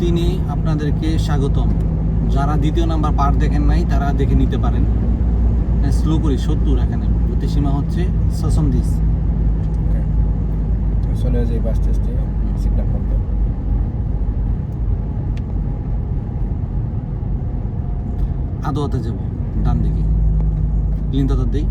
তিনি আপনাদেরকে স্বাগতম। যারা দ্বিতীয় নাম্বার পার দেখেন নাই তারা দেখে নিতে পারেন। স্লো করি সত্তর এখানে। গতিসীমা হচ্ছে সসন্দিস চলে যাই বাস টেস্টে সিগন্যাল বন্ধ আদোয়াতে যাব ডান দিকে। ক্লিন দাদার দিই।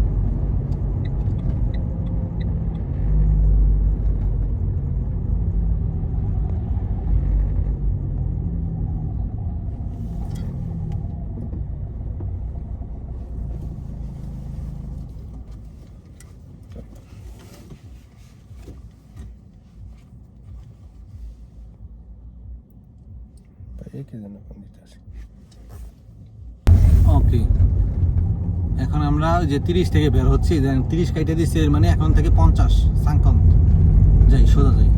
এই কি জন্য ফোন দিতে ওকে এখন আমরা যে তিরিশ থেকে বের হচ্ছি তিরিশ কাইটে দিচ্ছে এর মানে এখন থেকে পঞ্চাশ সাংকন যাই সোজা যাই।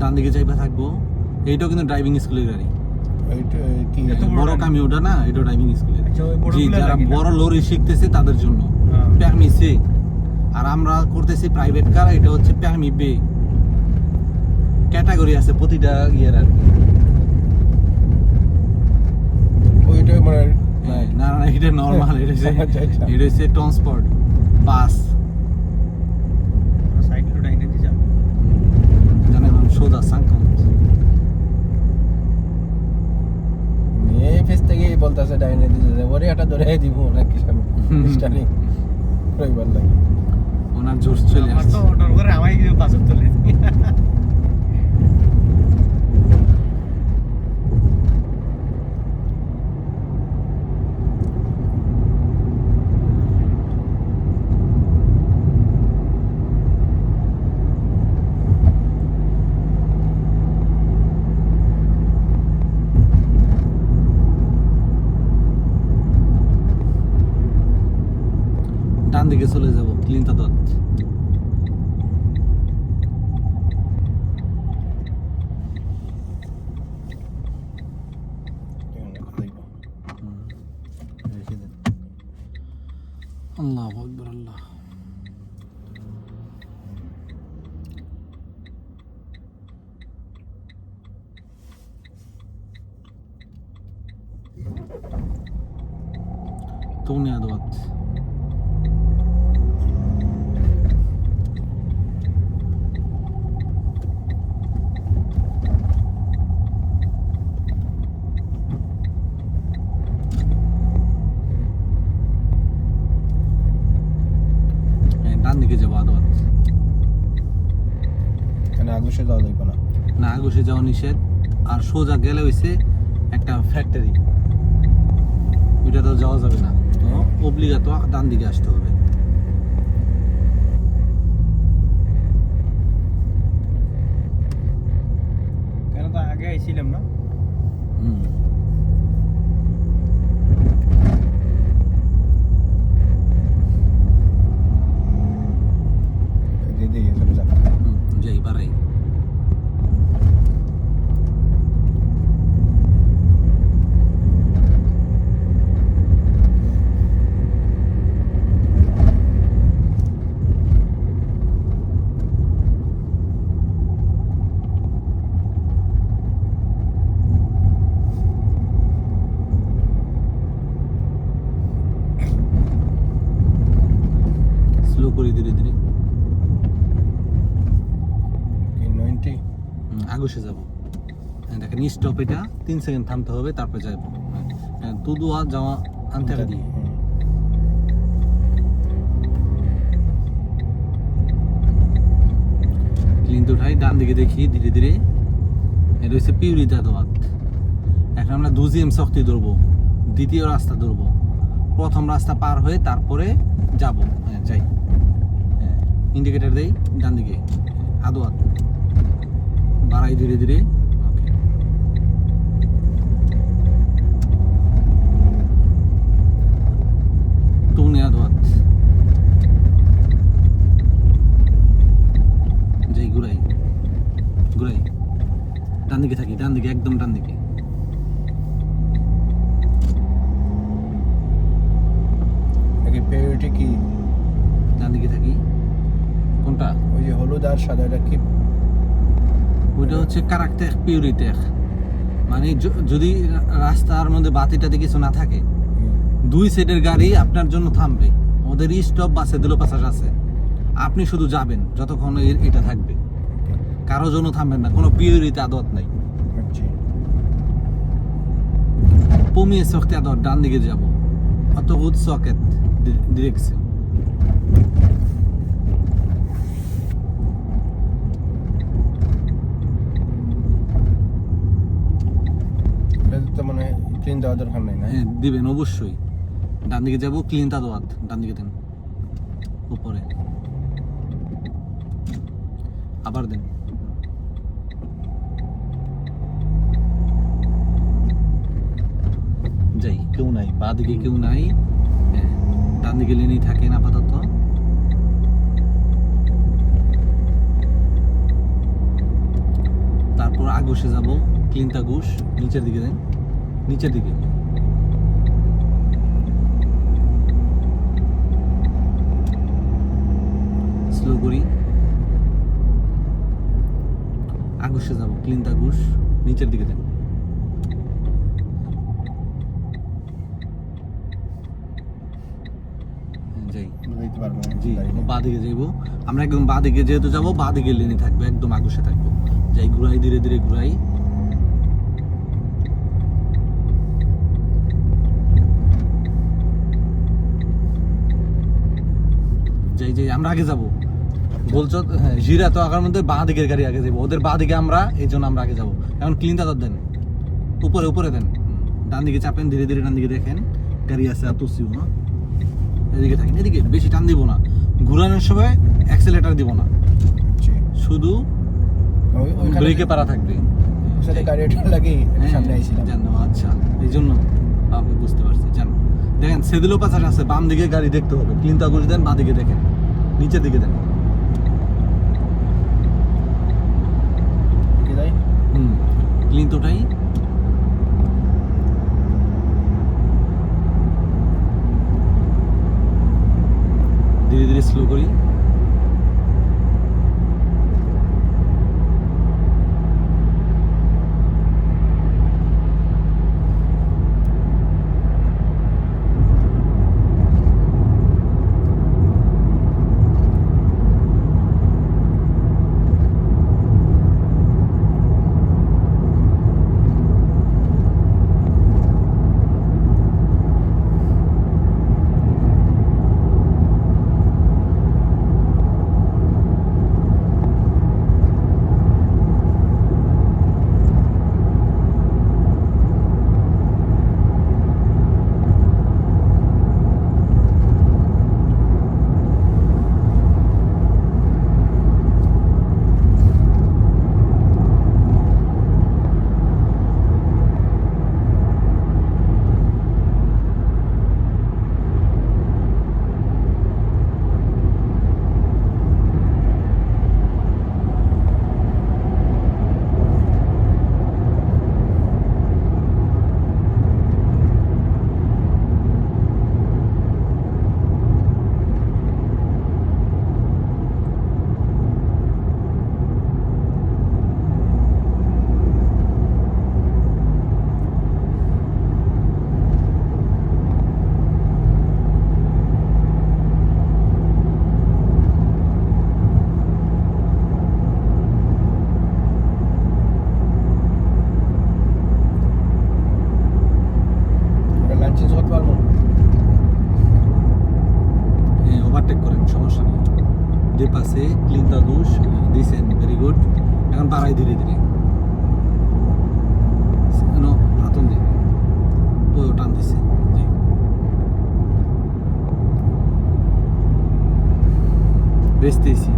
ডান দিকে যাইবা থাকব। এইটাও কিন্তু ড্রাইভিং স্কুলের গাড়ি। বড়? কামি ওটা না? এটা ড্রাইভিং স্কুলের আচ্ছা, জি যারা বড় লরি শিখতেছে তাদের জন্য। হ্যাঁ। সে আর আমরা করতেছি প্রাইভেট কার এটা হচ্ছে প্যারমি বে ক্যাটাগরি আছে প্রতিটা ইয়ের আর কি। ওইটা মানে না না এটা নর্মাল এটা হচ্ছে। এটা হচ্ছে ট্রান্সপোর্ট বাস সাইকেল ডাইনে দিয়ে যাও জানেন আমি সোজা সাংকন নিয়ে ফেস থেকে বলতেছে ডাইনে দিতে ওরে ধরে দিব নাকি লাগে ওনার জোশ চলে আমার তো আসছে। করে আমায় কিছু পাঁচক চলে দিকে চলে যাব ক্লিন দত। রেখে দেন আল্লাহ আগুশে যাওয়া যাইব না। না ঘুষে যাওয়া নিষেধ। আর সোজা গেলে হইছে একটা ফ্যাক্টরি ওইটা তো যাওয়া যাবে না। তো অব্লিগাত ডান দিকে আসতে হবে। কেন তো আগে আইছিলাম না হুম দিয়ে দিয়ে চলে যাবে হুম, যাই বাড়াই স্লো আগুসে যাব। দেখেন স্টপ এটা তিন সেকেন্ড থামতে হবে তারপরে যাব হ্যাঁ তুদুয়া যাওয়া আনতে কিন্তু উঠাই ডান দিকে দেখি ধীরে ধীরে। এটা হচ্ছে পিউরিতা দোয়াত এখন আমরা দুজিএম শক্তি ধরবো দ্বিতীয় রাস্তা ধরবো। প্রথম রাস্তা পার হয়ে তারপরে যাব। হ্যাঁ যাই। হ্যাঁ ইন্ডিকেটার দেই ডান দিকে আদো আদ। বাড়াই ধীরে ধীরে ওকে তুনে আদোয়াত যাই ঘুরাই ঘুরাই ডান দিকে থাকি ডান দিকে একদম ডান দিকে নাকি পেরিটি কি ডান দিকে থাকি কোনটা ওই যে হলুদ হলুদ আর সাদা এটা কি ওইটা হচ্ছে কারাক্টেক পিউরিটেক মানে যদি রাস্তার মধ্যে বাতি বাতিটাতে কিছু না থাকে দুই সাইডের গাড়ি আপনার জন্য থামবে। ওদের স্টপ বাসে দিল পাশাস আছে। আপনি শুধু যাবেন যতক্ষণ এটা থাকবে। কারও জন্য থামবেন না কোনো পিউরিতে আদত নাই। পমিয়ে সখতে আদত ডান দিকে যাব। অত উৎ সকেট ডিরেকশন এটা তো মানে ক্লিন দরকার নাই না? হ্যাঁ দিবেন অবশ্যই। ডান দিকে যাব ক্লিন তা দোয়াত ডান দিকে উপরে। আবার দেন। যাই কেউ নাই বা দিকে কেউ নাই। হ্যাঁ, ডান দিকে লেনেই থাকেন আপাতত। তারপর আগুসে যাব ক্লিনতা ঘুষ নিচের দিকে দেন। নিচের দিকে। স্লো করি। আগুসে যাব ক্লিন আগুস নিচের জি বা দিকে যাইবো। আমরা একদম বা দিকে যেহেতু যাব বা দিকে লেনে থাকব একদম আগুসে থাকব। যাই ঘুরাই ধীরে ধীরে ঘুরাই। যাই যে আমরা আগে যাব। বলছো হ্যাঁ জিরা তো আগার মধ্যে বাঁ দিকের গাড়ি আগে যাব। ওদের বাঁ দিকে আমরা এই জন্য আমরা আগে যাব। এখন ক্লিন দাদা দেন। উপরে উপরে দেন। ডান দিকে চাপেন ধীরে ধীরে ডান দিকে দেখেন। গাড়ি আছে আর তুসিও না। এদিকে থাকেন এদিকে বেশি টান দিব না। ঘুরানোর সময় অ্যাক্সেলেটার দিব না। শুধু ব্রেকে পারা থাকবে। হ্যাঁ, আচ্ছা এই জন্য আপনি বুঝতে পারছি জানো। দেখেন সেদিলো পাশাস আছে বাম দিকে গাড়ি দেখতে হবে। ক্লিনটা ঘুষ দেন বাঁ দিকে দেখেন। নিচের দিকে দেন ক্লিন যাই হুম ক্লিন তোটাই ধীরে ধীরে স্লো করি। যে পাশে ক্লিন দাদুস দিছেন ভেরি গুড এখন বাড়াই ধীরে ধীরে। হাতন দি ও টান দিছে। জি। বেচতেছি।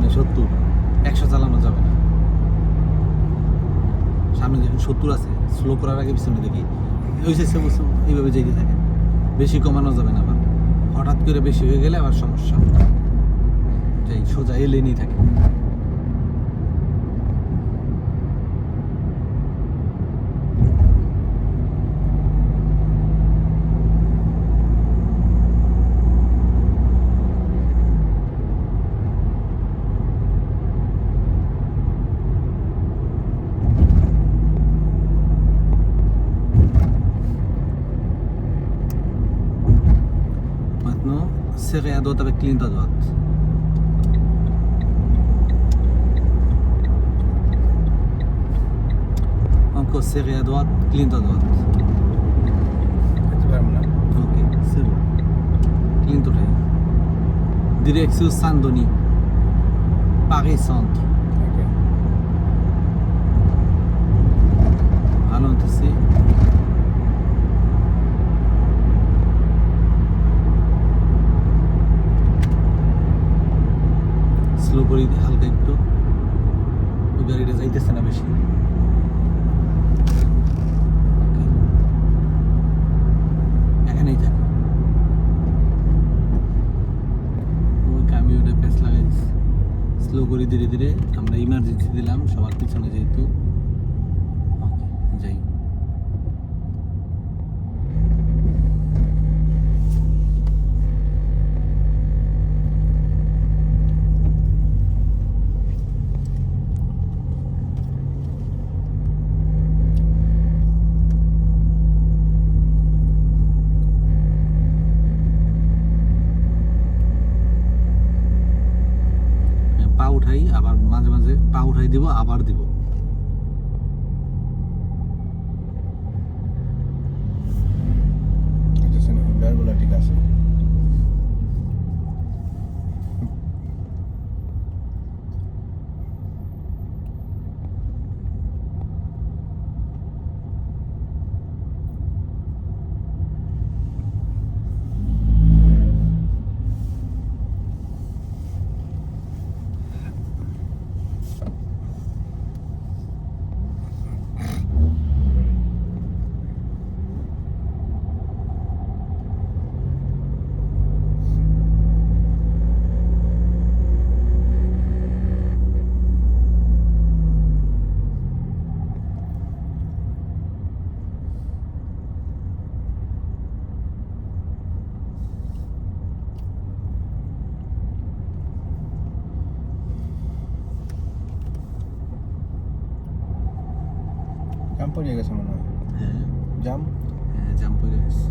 সামনে সত্তর, একশো চালানো যাবে না। সামনে যখন সত্তর আছে স্লো করার আগে পিছনে দেখি। ওই সে এইভাবে যেতে থাকে। বেশি কমানো যাবে না আবার। হঠাৎ করে বেশি হয়ে গেলে আবার সমস্যা। সোজা এলেনই থাকে। À droite, clean à droite. যেতে পারব না Ok, c'est bon. Clean to right. Direction Saint-Denis. Paris Centre. Okay Ralentissez. Slow হালকা একটু। ওই গাড়িটা যাইতেছে না বেশি. এখানেই আমি ওটা স্লো করে ধীরে ধীরে। আমরা ইমার্জেন্সি দিলাম, সবার পিছনে যেহেতু ওকে যাই হ্যাঁ, পা উঠাই আবার মাঝে মাঝে পা উঠাই দিব আবার দিব আচ্ছা ব্যারগুলো ঠিক আছে জাম পড়ে গেছে মনে হয়। হ্যাঁ। জাম হ্যাঁ জাম্প করে গেছে।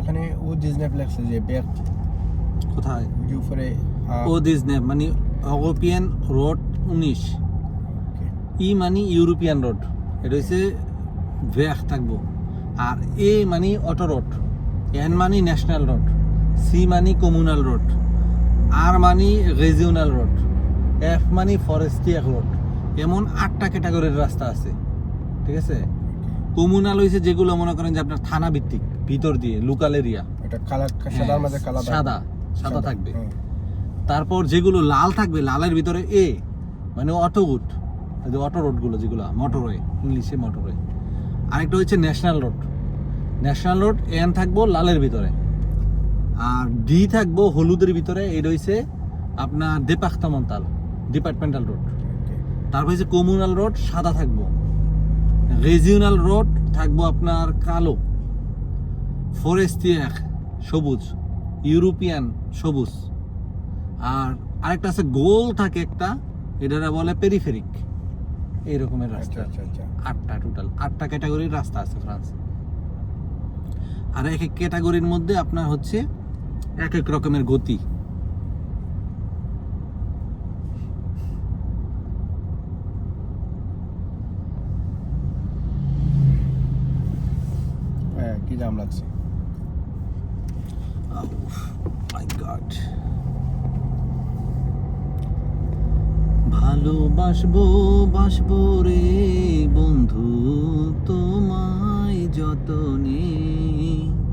ওখানে ও ডিজনে ফ্লেক্স যে ব্যাগ কোথায়? উপরে ও মানে ইউরোপিয়ান রোড উনিশ। ই মানে ইউরোপিয়ান রোড এটা হচ্ছে ভেখ থাকব। আর এ মানে অটো রোড এন মানে ন্যাশনাল রোড সি মানে কমিউনাল রোড আর মানে রিজিওনাল রোড এফ মানে ফরেস্টিয়াক রোড এমন আটটা ক্যাটাগরির রাস্তা আছে। ঠিক আছে? কমিউনাল হয়েছে যেগুলো মনে করেন যে আপনার থানা ভিত্তিক ভিতর দিয়ে লোকাল এরিয়া এটা কালার সাদার মাঝে কালা সাদা সাদা থাকবে। তারপর যেগুলো লাল থাকবে লালের ভিতরে এ মানে অটো রুট অটো রোডগুলো যেগুলো মোটরওয়ে ইংলিশে মোটরওয়ে আরেকটা হচ্ছে national road national road N থাকব লালের ভিতরে। আর ডি থাকব হলুদের ভিতরে এই রয়েছে আপনার দেপাখতামন্তাল ডিপার্টমেন্টাল রোড তারপর হচ্ছে কমিউনাল রোড সাদা থাকব। রিজিওনাল রোড থাকব আপনার কালো। ফরেস্টিয়ার সবুজ। ইউরোপিয়ান সবুজ। আর আরেকটা আছে গোল থাকে একটা এটারা বলে পেরিফেরিক এই রকমের আচ্ছা রাস্তা আচ্ছা আচ্ছা। আটটা টোটাল আটটা ক্যাটাগরির রাস্তা আছে ফ্রান্স আর এক এক ক্যাটাগরির মধ্যে আপনার হচ্ছে এক এক রকমের গতি। জাম লাগছে? মাই গড ভালোবাসবো বাসবো রে বন্ধু তোমায় যতনে।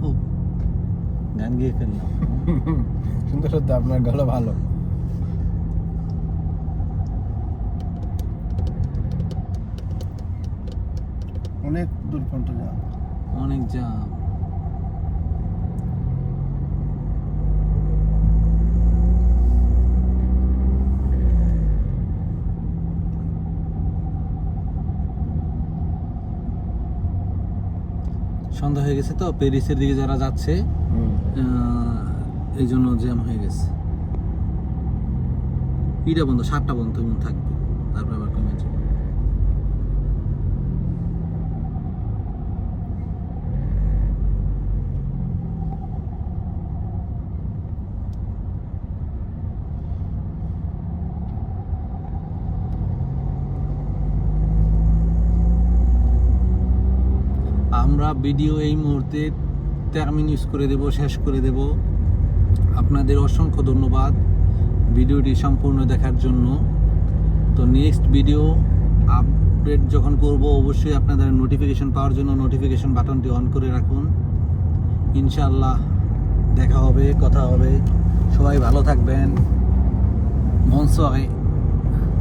ও গান গিয়ে ফেললাম। সুন্দর সত্য আপনার গলা ভালো। অনেক দূর পর্যন্ত যাওয়া। অনেক জাম সন্ধ্যা হয়ে গেছে তো প্যারিসের দিকে যারা যাচ্ছে আহ, এই জন্য জ্যাম হয়ে গেছে। ইটা বন্ধ সাতটা বন্ধ থাকবে তারপর আবার কমে যাবে আমরা ভিডিও এই মুহূর্তে টার্মিনিউস করে দেব, শেষ করে দেব। আপনাদের অসংখ্য ধন্যবাদ ভিডিওটি সম্পূর্ণ দেখার জন্য। তো নেক্সট ভিডিও আপডেট যখন করব, অবশ্যই আপনাদের নোটিফিকেশন পাওয়ার জন্য নোটিফিকেশন বাটনটি অন করে রাখুন। ইনশাআল্লাহ দেখা হবে, কথা হবে। সবাই ভালো থাকবেন। মনসরে